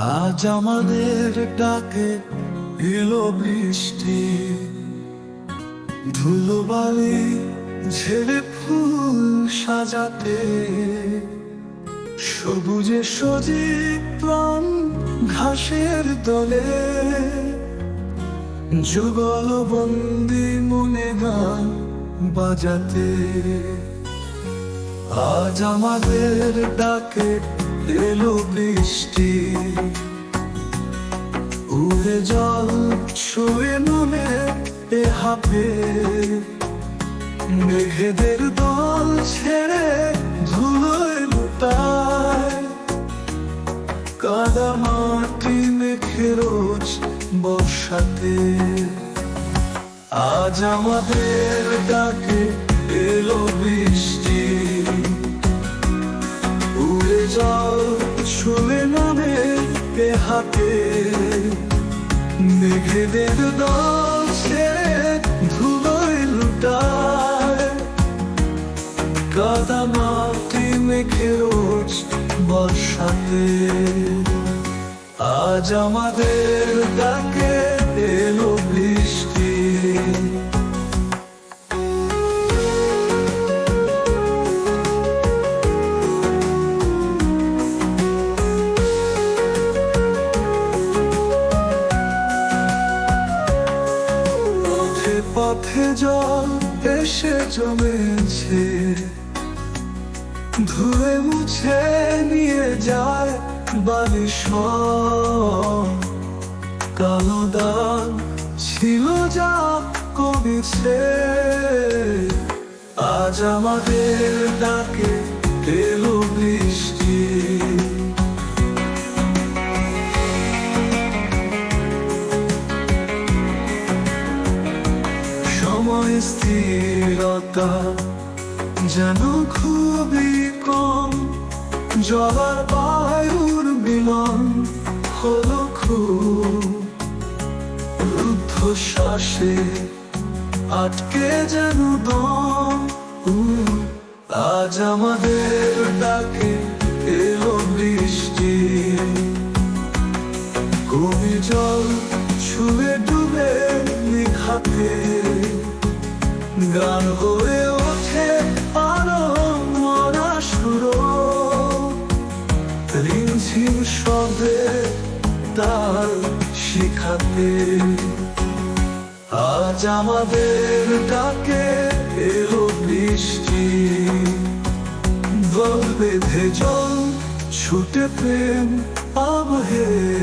আজ আমাদের ডাকে এলো বৃষ্টি। ধুলোবালি ঝেড়ে ফুল সাজাতে। সবুজে সজীব প্রাণ ঘাসের দলে। যুগল বন্দি মনে গান বাজাতে। আজ আমাদের ডাকে এলো বৃষ্টি। উড়ে জল ছুঁয়ে নুনে এ হাফে মেঘেদের দল ছেড়ে ধুলোয় লুটায়। কাদা মাটি মেখে রোজ বর্ষাতে। আজ আমাদের ডাকে এ হাতে। মেঘেদের ছেড়ে ধুলোয় লুটায়। কাদা মাটি মেঘে রোজ বর্ষাতে। আজ আমাদের ডাকে পথে জল এসে জমেছে, ধুয়ে মুছে নিয়ে যায় বালিশ কালো দাগ ছিল যা কমেছে, আজ আমাদের ডাকে স্থিরতা যেন খুবই কম জবার বায়ুর বিমান হলো খুব। রুদ্ধ শ্বাসে আটকে যেন দম আজ আমাদের ডাকে এলো বৃষ্টি। কবি জল ছুঁয়ে ডুবে নিখাতে গান হয়ে ওঠে আরও মরা সুরো রিমঝিম শব্দে তার শিখাতে। আজ আমাদের ডাকে এলো বৃষ্টি। বেঁধে জল, ছুটে প্রেম আবহে।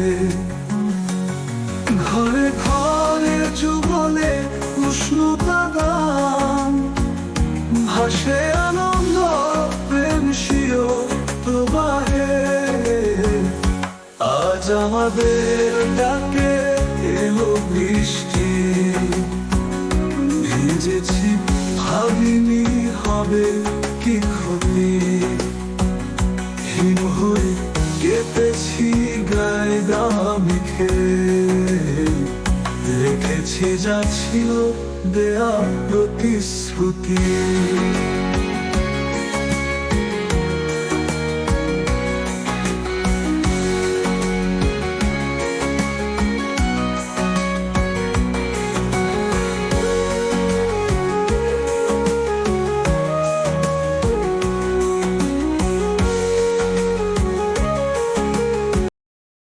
ভাসে আনন্দ প্রেম আজ আমাদের ডাকে এলো বৃষ্টি ভিজেছি ভাবিনি হবে কি ক্ষতি হিম হয়ে কেঁপেছি গায়ে দামিখে রেখেছি যা ছিল দেয়া প্রতিশ্রুতি